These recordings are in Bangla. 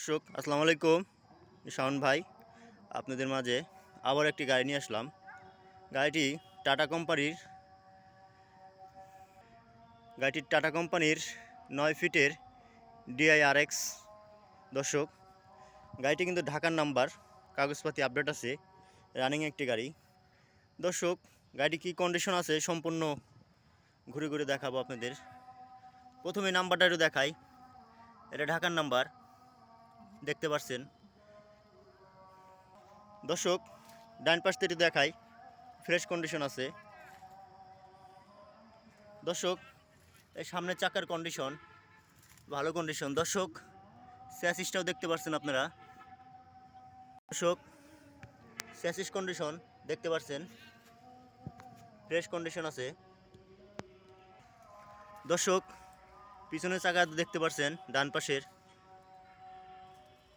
দর্শক, আসসালামু আলাইকুম। শাওন ভাই, আপনাদের মাঝে আবার একটি গাড়ি নিয়ে আসলাম। গাড়িটি টাটা কোম্পানির, গাড়িটি টাটা কোম্পানির নয় ফিটের ডিআইআরএক্স। দর্শক, গাড়িটি কিন্তু ঢাকার নাম্বার, কাগজপাতি আপডেট আছে, রানিং একটি গাড়ি। দর্শক, গাড়িটি কি কন্ডিশন আছে সম্পূর্ণ ঘুরে ঘুরে দেখাবো আপনাদের। প্রথমে নাম্বারটা একটু দেখাই। এটা ঢাকার নাম্বার। দেখতে পাচ্ছেন দর্শক, ডান পাশ থেকে দেখাই ফ্রেশ কন্ডিশন আছে। দর্শক, এই সামনের চাকার কন্ডিশন ভালো কন্ডিশন দর্শক স্যাসিসটাও দেখতে পাচ্ছেন আপনারা। দর্শক স্যাসিস কন্ডিশন দেখতে পাচ্ছেন ফ্রেশ কন্ডিশন আছে। দর্শক, পিছনের চাকা দেখতে পাচ্ছেন ডান পাশের।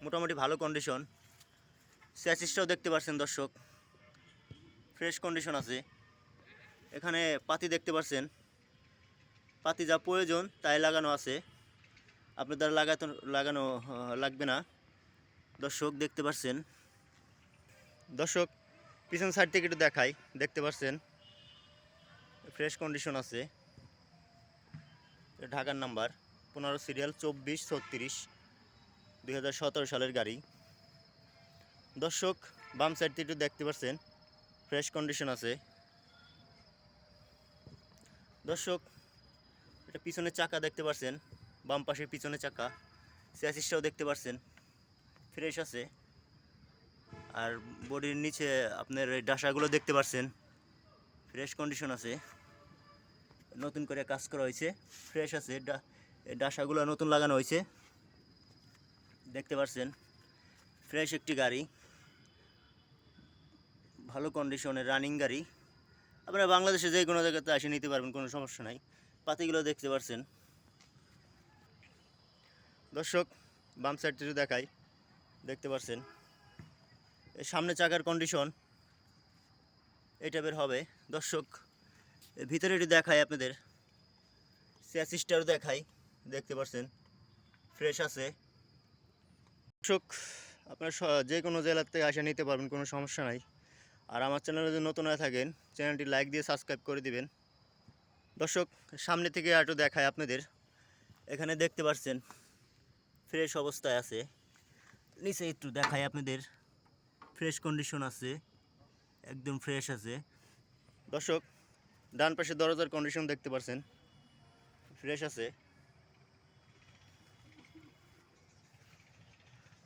মোটামুটি ভালো কন্ডিশন স্যাচিসটাও দেখতে পাচ্ছেন দর্শক। ফ্রেশ কন্ডিশন আছে। এখানে পাতি দেখতে পাচ্ছেন পাতি যা প্রয়োজন তাই লাগানো আছে। আপনার দ্বারা লাগাতে, লাগানো লাগবে না। দর্শক দেখতে পাচ্ছেন দর্শক, পিছন সাইড থেকে একটু দেখাই। দেখতে পাচ্ছেন ফ্রেশ কন্ডিশন আছে। ঢাকার নাম্বার পনেরো সিরিয়াল চব্বিশ, ছত্রিশ। দুই হাজার সতেরো সালের গাড়ি। দর্শক, বাম সাইড থেকে একটু দেখতে পাচ্ছেন ফ্রেশ কন্ডিশন আছে। দর্শক, এটা পিছনের চাকা দেখতে পাচ্ছেন বাম পাশের পিছনের চাকা স্যাসিসটাও দেখতে পাচ্ছেন ফ্রেশ আছে। আর বডির নিচে আপনার ডাসাগুলো দেখতে পাচ্ছেন ফ্রেশ কন্ডিশন আছে। নতুন করে কাজ করা হয়েছে ফ্রেশ আছে ডাসাগুলো নতুন লাগানো হয়েছে। দেখতে পাচ্ছেন ফ্রেশ একটি গাড়ি। ভালো কন্ডিশনের রানিং গাড়ি। আপনারা বাংলাদেশে যে কোনো জায়গাতে এসে নিতে পারবেন, কোনো সমস্যা নাই। পাতিগুলো দেখতে পাচ্ছেন দর্শক, বাম সাইড থেকে দেখাই, দেখতে পাচ্ছেন এই সামনে চাকার কন্ডিশন এই টাইপের হবে। দর্শক, এর ভিতরে এটি দেখাই আপনাদের। স্যাসিস্টারও দেখাই। দেখতে পাচ্ছেন ফ্রেশ আছে। দর্শক আপনার যে কোনো জেলার থেকে আসে নিতে পারবেন, কোনো সমস্যা নাই। আর আমার চ্যানেলে যদি নতুন হয়ে থাকেন, চ্যানেলটি লাইক দিয়ে সাবস্ক্রাইব করে দিবেন। দর্শক, সামনে থেকে একটু দেখায় আপনাদের। এখানে দেখতে পাচ্ছেন, ফ্রেশ অবস্থায় আছে। নিচে একটু দেখায় আপনাদের, ফ্রেশ কন্ডিশন আছে, একদম ফ্রেশ আছে। দর্শক, ডান পাশে দরজার কন্ডিশন দেখতে পাচ্ছেন, ফ্রেশ আছে।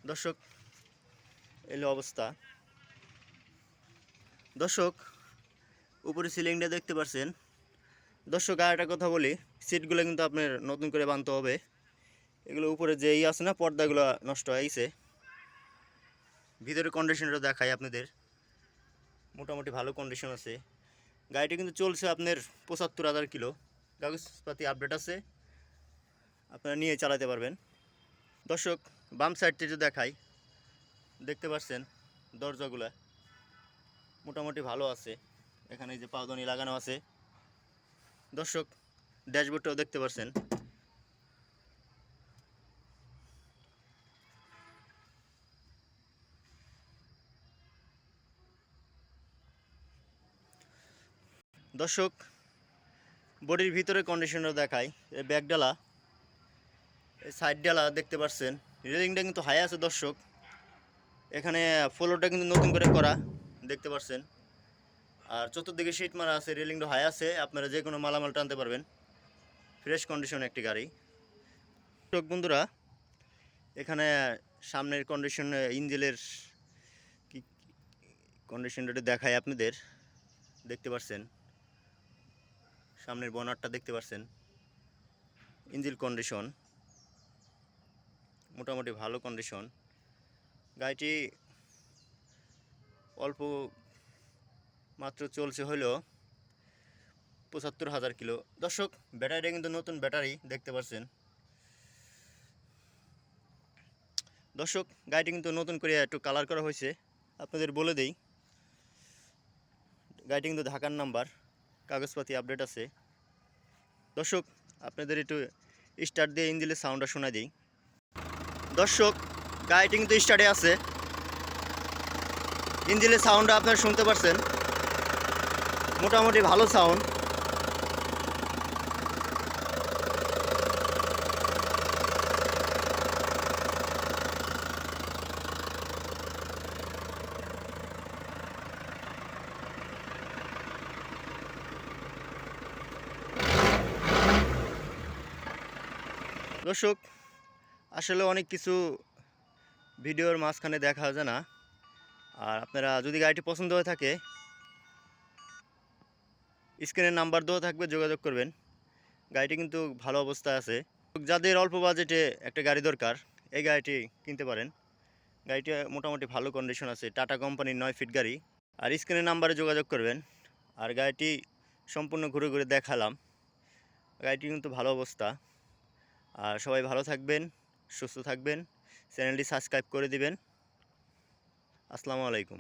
দর্শক, এলো অবস্থা। দর্শক উপরে সিলিংটা দেখতে পাচ্ছেন দর্শক, আর একটা কথা বলি, সিটগুলো কিন্তু আপনার নতুন করে বানতে হবে। এগুলো উপরে যে ই আছে না, পর্দাগুলো নষ্ট হয়ে গেছে ভিতরে কন্ডিশনটা দেখাই আপনাদের। মোটামুটি ভালো কন্ডিশন আছে। গাড়িটা কিন্তু চলছে আপনার পঁচাত্তর হাজার কিলো। কাগজপাতি আপডেট আছে। আপনারা নিয়ে চালাতে পারবেন। দর্শক বাম সাইড থেকে দেখাই, দেখতে পাচ্ছেন দরজাগুলা মোটামুটি ভালো আছে। এখানে যে পাউদনি লাগানো আছে। দর্শক, ড্যাশবোর্ডটাও দেখতে পাচ্ছেন। দর্শক, বডির ভিতরে কন্ডিশনার দেখায় এই ব্যাগ ডালা এই সাইড ডালা দেখতে পাচ্ছেন। রেলিংটা কিন্তু হাই আছে, দর্শক। এখানে ফ্লোরটা কিন্তু নতুন করে করা, দেখতে পাচ্ছেন। আর চতুর্দিকে সিট মারা আছে, রেলিংটা হাই আছে, আপনারা যে কোনো মালামাল টানতে পারবেন। ফ্রেশ কন্ডিশন একটি গাড়ি। দর্শক বন্ধুরা, এখানে সামনের কন্ডিশন ইঞ্জিনের কি কন্ডিশনটা দেখায় আপনাদের। দেখতে পাচ্ছেন, সামনের বনারটা দেখতে পাচ্ছেন। ইঞ্জিল কন্ডিশন মোটামুটি ভালো কন্ডিশন গাড়িটি অল্প মাত্র চলছে হলো পঁচাত্তর হাজার কিলো। দর্শক, ব্যাটারিটা কিন্তু নতুন ব্যাটারি, দেখতে পাচ্ছেন। দর্শক, গাড়িটি কিন্তু নতুন করে একটু কালার করা হয়েছে। আপনাদের বলে দেই, গাড়িটি কিন্তু ঢাকার নাম্বার কাগজপাতি আপডেট আছে। দর্শক, আপনাদের একটু স্টার্ট দিয়ে ইঞ্জিনের সাউন্ডটা শোনা দিই। দর্শক গাড়িটি কিন্তু স্টার্টে আছে। ইঞ্জিনের সাউন্ডটা আপনারা শুনতে পারছেন। মোটামুটি ভালো সাউন্ড দর্শক আসলে অনেক কিছু ভিডিওর মাঝখানে দেখা যায় না। আর আপনারা যদি গাড়িটি পছন্দ হয়ে থাকে, স্ক্রিনের নাম্বার দেওয়া থাকবে, যোগাযোগ করবেন। গাড়িটি কিন্তু ভালো অবস্থায় আছে। যাদের অল্প বাজেটে একটা গাড়ি দরকার, এই গাড়িটি কিনতে পারেন। গাড়িটি মোটামুটি ভালো কন্ডিশন আছে। টাটা কোম্পানির নয় ফিট গাড়ি। আর স্ক্রিনের নাম্বারে যোগাযোগ করবেন। আর গাড়িটি সম্পূর্ণ ঘুরে ঘুরে দেখালাম। গাড়িটি কিন্তু ভালো অবস্থা। আর সবাই ভালো থাকবেন। সুস্থ থাকবেন চ্যানেলটি সাবস্ক্রাইব করে দিবেন। আসসালামু আলাইকুম।